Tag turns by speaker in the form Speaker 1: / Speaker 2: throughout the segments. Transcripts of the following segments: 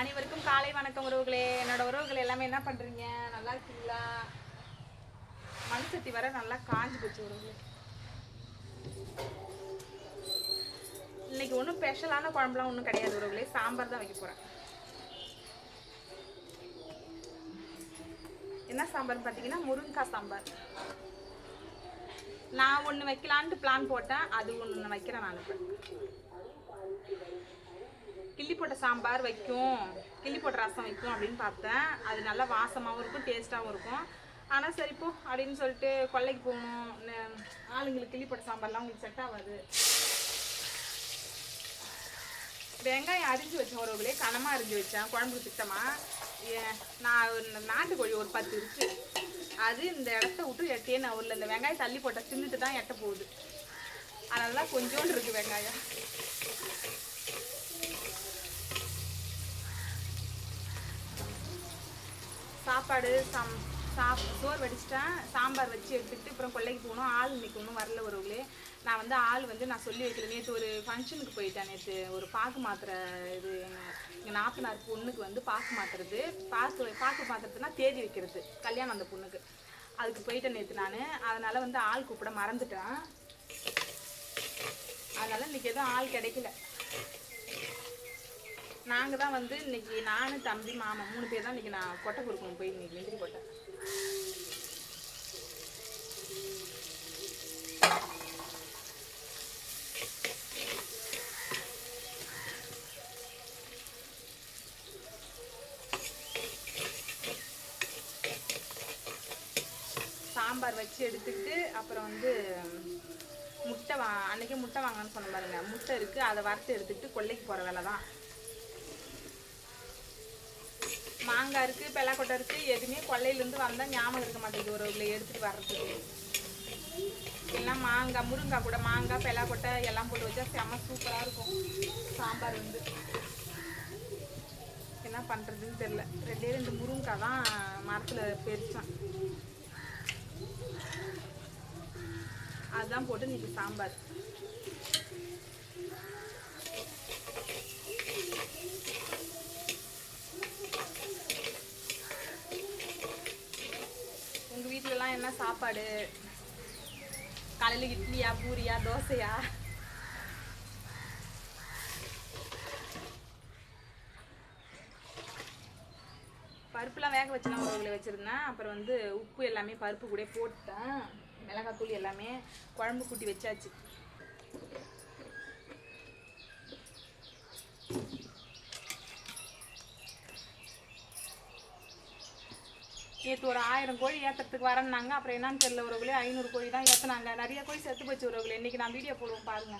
Speaker 1: அனைவருக்கும் காலை வணக்கம் உறவுகளே. என்னோட உறவுகள் எல்லாமே என்ன பண்றீங்க? நல்லா இருக்கீங்களா? மண் சட்டி வர நல்லா காஞ்சி போச்சு உறவுகளே. இன்னைக்கு ஒன்றும் ஸ்பெஷலான குழம்புலாம் ஒன்றும் கிடையாது உறவுகளே. சாம்பார் தான் வைக்க போறேன். என்ன சாம்பார்னு பார்த்தீங்கன்னா முருங்கைக்காய் சாம்பார். நான் ஒன்று வைக்கலான்ட்டு பிளான் போட்டேன். அது ஒன்று வைக்கிறேன் நான். இப்போ கிள்ளி போட்ட சாம்பார் வைக்கும் கிள்ளி போட்ட ரசம் வைக்கும் அப்படின்னு பார்த்தேன். அது நல்லா வாசமாகவும் இருக்கும் டேஸ்ட்டாகவும் இருக்கும். ஆனால் சரிப்போ அப்படின்னு சொல்லிட்டு கொல்லைக்கு போகணும். ஆளுங்களுக்கு கிள்ளி போட்ட சாம்பார்லாம் உங்களுக்கு செட் ஆகாது. வெங்காயம் அரிஞ்சு வச்சேன் உறவுகளே கனமாக அரிஞ்சு வச்சேன் குழம்புக்கு திட்டமாக நான் நாட்டுக்கோழி ஒரு பத்து இருக்கு. அது இந்த இடத்த விட்டு எட்டே அவரில் இந்த வெங்காயம் தள்ளி போட்ட தின்னுட்டு தான் எட்ட போகுது. அதனால தான் கொஞ்சோண்டு இருக்குது வெங்காயம். சாப்பாடு சம் சாப் சோறு வடிச்சிட்டேன். சாம்பார் வச்சு எடுத்துக்கிட்டு அப்புறம் கொல்லைக்கு போகணும். ஆள் இன்னைக்கு ஒன்றும் வரல ஒருவங்களே நான் வந்து ஆள் வந்து நான் சொல்லி வைக்கல. நேற்று ஒரு ஃபங்க்ஷனுக்கு போயிட்டேன் நேற்று ஒரு பாக்கு மாத்திரை இது எங்கள் எங்கள் நாத்தனார் பொண்ணுக்கு வந்து பாக்கு மாத்துறது. பாக்கு பாக்கு மாத்துறதுனா தேதி வைக்கிறது. கல்யாணம் அந்த பொண்ணுக்கு. அதுக்கு போயிட்டேன் நேற்று நான். அதனால் வந்து ஆள் கூப்பிட மறந்துட்டேன். அதனால் இன்னைக்கு எதுவும் ஆள் கிடைக்கல. நாங்கள் தான் வந்து இன்னைக்கு நானும் தம்பி மாமா மூணு பேர் தான் இன்னைக்கு நான் கொட்டை கொடுக்கணும் போய் இன்னைக்கு வெந்திரி கொட்டை. சாம்பார் வச்சு எடுத்துக்கிட்டு அப்புறம் வந்து முட்டை வா அன்னைக்கே முட்டை வாங்கன்னு சொன்ன பாருங்க. முட்டை இருக்குது அதை வறுத்து எடுத்துக்கிட்டு கொல்லைக்கு போகிற வேலை தான். மாங்காய் இருக்கு பெலாக்கொட்டை இருக்கு எதுவுமே கொல்லையிலேருந்து வந்தால் ஞாபகம் இருக்க மாட்டேங்குது ஒரு இதில் எடுத்துட்டு வர்றதுக்கு. எல்லாம் மாங்காய் முருங்காய் கூட மாங்காய் பெலாக்கொட்டை எல்லாம் போட்டு வச்சா செம சூப்பராக இருக்கும். சாம்பார் வந்து. என்ன பண்ணுறதுன்னு தெரில ரெண்டே ரெண்டு முருங்காய் தான் மரத்தில் பெருசான். அதுதான் போட்டு இன்னைக்கு சாம்பார். என்ன சாப்பாடு? காலையில் இட்லியா பூரியா தோசையா? பருப்புலாம் வேக வச்சுலாம் உங்களை வச்சுருந்தேன். அப்புறம் வந்து உப்பு எல்லாமே பருப்பு கூட போட்டேன் மிளகாத்தூள் எல்லாமே குழம்பு கூட்டி வச்சாச்சு. நேற்று ஒரு ஆயிரம் கோழி ஏற்றுறதுக்கு வரேன்னாங்க. அப்புறம் என்னன்னு தெரியல உறவுகளே ஐநூறு கோழி தான் ஏற்றுனாங்க நிறைய கோழி செத்து போச்சு உறவுகளே இன்றைக்கி நான் வீடியோ போடுவோம் பாருங்க.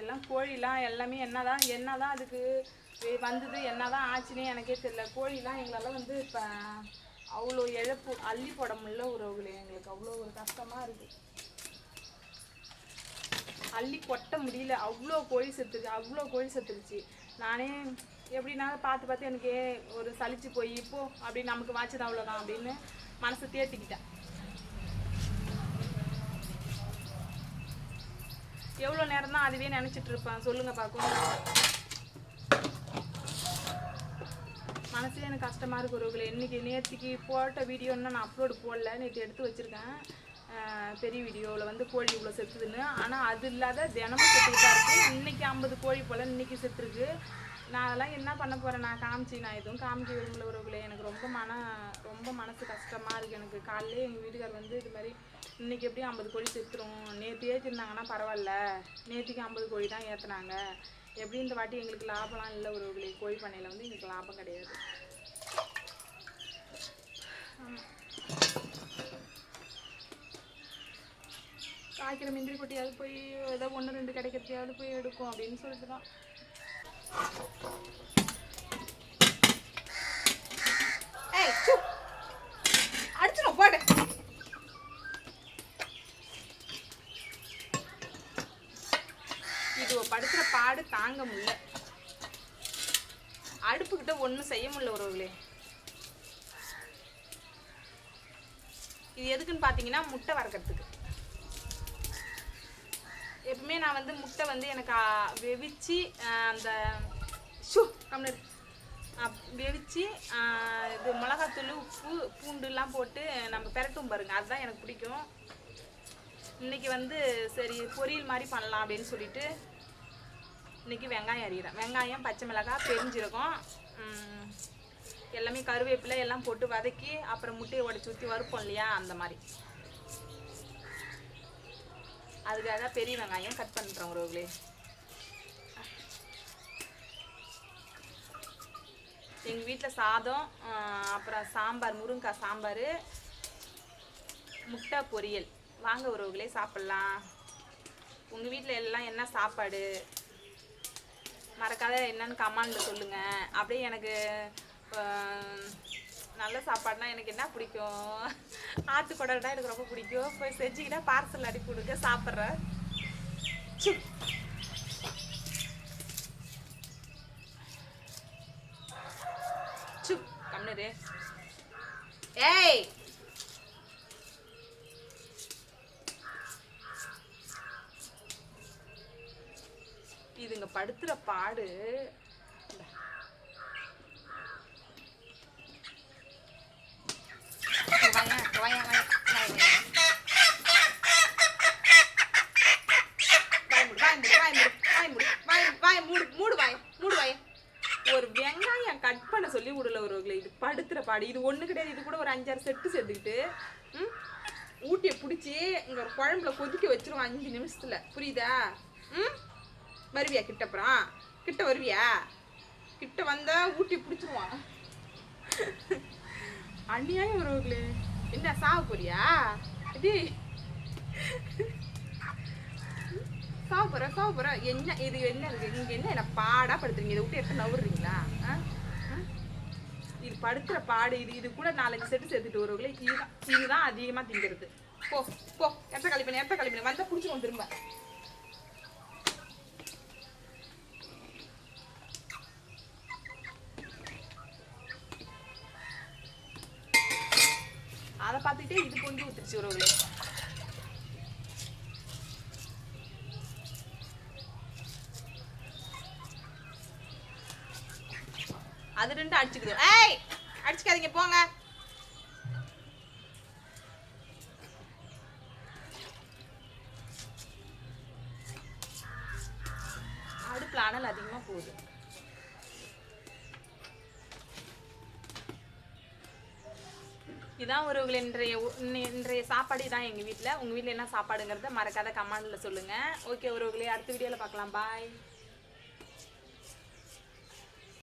Speaker 1: எல்லாம் கோழிலாம் எல்லாமே என்னதான் என்னதான் அதுக்கு வந்தது வந்தது என்னதான் ஆச்சுன்னே எனக்கே தெரியல. கோழிலாம் எங்களால் வந்து இப்போ அவ்வளோ இழப்பு அள்ளி போட முடியல உறவுகளே எங்களுக்கு அவ்வளோ ஒரு கஷ்டமாக இருக்குது அள்ளி கொட்ட முடியல. அவ்வளோ கோழி செத்துருச்சு அவ்வளோ கோழி செத்துருச்சு. நானே எப்படினாலும் பார்த்து பார்த்து எனக்கு ஒரு சலிச்சு போய் இப்போ அப்படி நமக்கு வாட்சது அவ்வளோதான் அப்படின்னு மனசை தேர்த்திக்கிட்டேன் எவ்வளோ நேரம் தான் அதுவே நினச்சிட்டு இருப்பேன். சொல்லுங்க பார்க்கும் மனசே எனக்கு கஷ்டமாக இருக்கு ஒருவர்களை இன்னைக்கு நேற்றுக்கு போட்ட வீடியோன்னா நான் அப்லோடு போடல. நேற்று எடுத்து வச்சுருக்கேன். பெரிய வீடியோவில் வந்து கோழி இவ்வளோ செத்துதுன்னு. ஆனால் அது இல்லாத தினமும் செத்துக்கிட்டா தான் இருக்குது இன்னைக்கு ஐம்பது கோழி போல் இன்னைக்கு செத்துருக்கு. நான் அதெல்லாம் என்ன பண்ண போகிறேன் நான் காமிச்சு நான் எதுவும் காமிக்க விரும்பல உறவுகளே. எனக்கு ரொம்ப மன ரொம்ப மனசு கஷ்டமாக இருக்குது எனக்கு. காலையிலே எங்கள் வீட்டுக்கார் வந்து இது மாதிரி இன்னைக்கு எப்படியும் ஐம்பது கோழி செத்துரும்? நேற்று ஏற்றிருந்தாங்கன்னா பரவாயில்ல. நேற்றுக்கு ஐம்பது கோழி தான் ஏற்றுனாங்க எப்படி இந்த வாட்டி எங்களுக்கு லாபம்லாம் இல்லை உறவுகளே? கோழி பண்ணையில் வந்து எங்களுக்கு லாபம் கிடையாது. ஆமாம் காய்க்கிற மிந்திரி கொட்டியாவது போய் ஏதோ ஒன்று ரெண்டு கிடைக்கிறதையாவது போய் எடுக்கும் அப்படின்னு சொல்லிட்டு தான் அடிச்சிடும் போடு. இது படுத்துற பாடு தாங்க முடியல. அடுப்புக்கிட்ட ஒன்றும் செய்ய முடியல உறவுகளே. இது எதுக்குன்னு பார்த்தீங்கன்னா முட்டை வறுக்கிறதுக்கு. எப்பவுமே நான் வந்து முட்டை வந்து எனக்கு வெவிச்சு அந்த ஷூ கம்னு வெவிச்சு இது மிளகாத்தூள் உப்பு பூண்டுலாம் போட்டு நம்ம பெரட்டும் பாருங்க. அதுதான் எனக்கு பிடிக்கும். இன்னைக்கு வந்து சரி பொரியல் மாதிரி பண்ணலாம் அப்படின்னு சொல்லிட்டு இன்னைக்கு வெங்காயம் அரிகிறேன் வெங்காயம் பச்சை மிளகாய் பெரிஞ்சிருக்கும் எல்லாமே கருவேப்பிலை எல்லாம் போட்டு வதக்கி அப்புறம் முட்டையை உடச்சி ஊற்றி வறுப்போம் இல்லையா? அந்த மாதிரி. அதுக்காக பெரிய வெங்காயம் கட் பண்ணுறோம் உறவுகளே எங்கள் வீட்டில் சாதம் அப்புறம் சாம்பார் முருங்கைக்காய் சாம்பார் முட்டை பொரியல். வாங்க உறவுகளே சாப்பிட்லாம். உங்கள் வீட்டில் எல்லாம் என்ன சாப்பாடு? மறக்காத என்னன்னு கமாண்டில் சொல்லுங்கள் அப்படியே எனக்கு நல்ல சாப்பாடுனா எனக்கு என்ன பிடிக்கும்? ஆட்டுக்குடல் எனக்கு ரொம்ப பிடிக்கும். போய் செஞ்சுக்கிட்டா பார்சல் அனுப்பி கொடுங்க சாப்பிட்றேன். சு கம்னரு ஏய்! இதுங்க படுத்துற பாடு கட் பண்ண சொல்லி விடல ஒருவர்களே இது படுத்துற பாடு. இது ஒண்ணு கிடையாது. இது கூட ஒரு அஞ்சாறு செட்டு சேர்த்துக்கிட்டு ம், ஊட்டியை பிடிச்சி இங்க ஒரு குழம்புல கொதிக்க வச்சிருவோம் அஞ்சு நிமிஷத்துல. புரியுதா? ம் வருவியா? கிட்ட அப்புறம் கிட்ட வருவியா? கிட்ட வந்தா ஊட்டி பிடிச்சிருவான். அநியாயம் உறவுகளே. என்ன சாவ போறியா? இது சாவ போற சாவ போற. என்ன இது என்ன இருக்கு நீங்க என்ன என்ன பாடா படுத்துறீங்க? இதை விட்டு எப்ப நவுறீங்களா இது படுத்துற பாடு இது இது கூட நாலஞ்சு செட்டு சேர்த்துட்டு வருவங்களே இதுதான் இதுதான் அதிகமா திங்கிறது. போ போ எத்த கழிப்பின எத்த கழிப்பின? வந்தா புடிச்சுக்கோ திரும்ப. அதை பார்த்துட்டே இது கொஞ்சம் ஊத்துருச்சு உறவுகளே அது ரெண்டு அடிச்சுக்குது. ஏய் அடிச்சுக்காதீங்க போங்க. அடுப்பில் அனல் அதிகமாக போகுது. இதான் ஒரு இன்றைய இன்றைய சாப்பாடு இதான் எங்கள் வீட்டில் உங்கள் வீட்டில் என்ன சாப்பாடுங்கிறத மறக்காத கமெண்டில் சொல்லுங்கள் ஓகே உறவுகளே அடுத்த வீடியோவில் பார்க்கலாம். பாய்